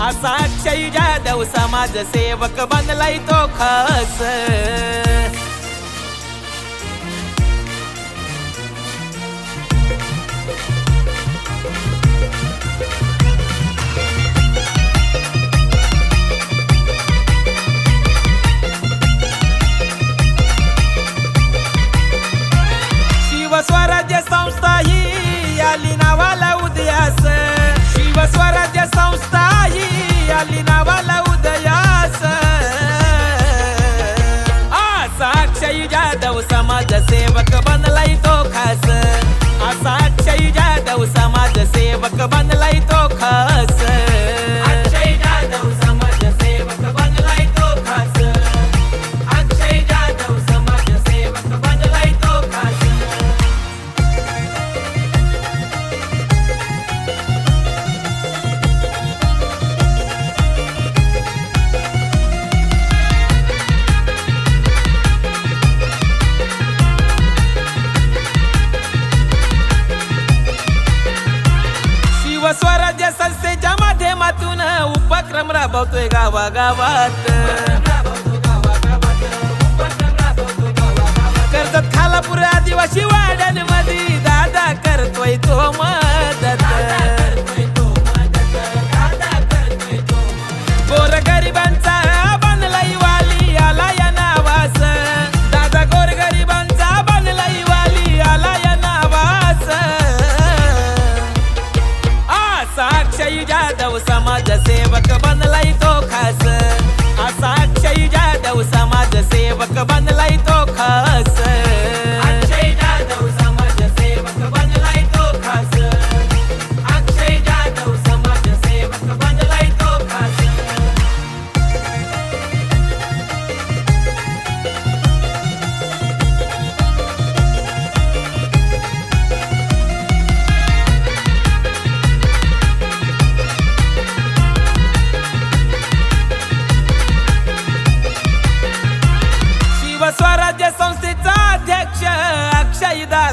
असा अक्षय जाधव समाजसेवक बनलाय तो खास. आली नावाला उदयास असा अक्षय जाधव समाजसेवक बनलाय तो खास असा अक्षय जाधव समाजसेवक बनलाय राबवतोय गावागावात.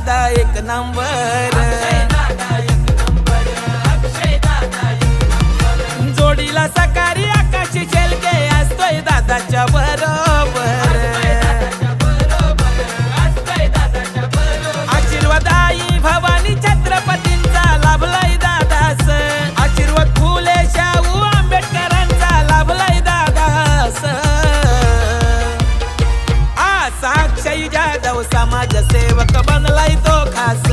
दादा एक नंबर. जोडीला सकाळी आकाशी शेलके असतोय दादाच्या बरोबर. आशीर्वाद आई भवानी छत्रपतींचा लाभलाय दादास आशीर्वाद फुले शाहू आंबेडकरांचा लाभलाय दादास आ साक्षी जाधव समाजसेवक बनलाय तो खास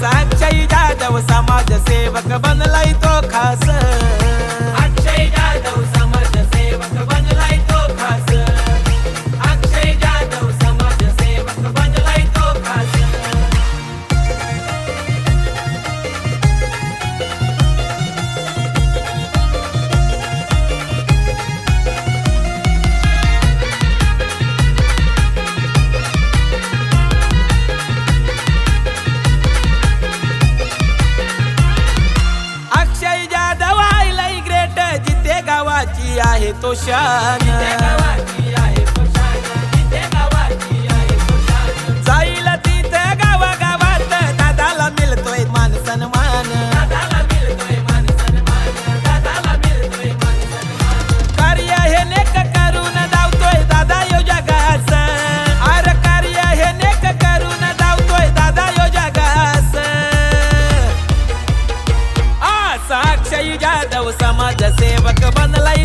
साक्षी जाधव समाजसेवक बनलाय तो गावाची आहे तो शान. जाईल तिथे गावागावात दादाला मिळतोय मान सन्मान. कार्य हे नेक करून धावतोय दादा यो जगास. अर कार्य हे नेक करून धावतोय दादा यो जगास. असा अक्षय जाधव समाजसेवक बनलाय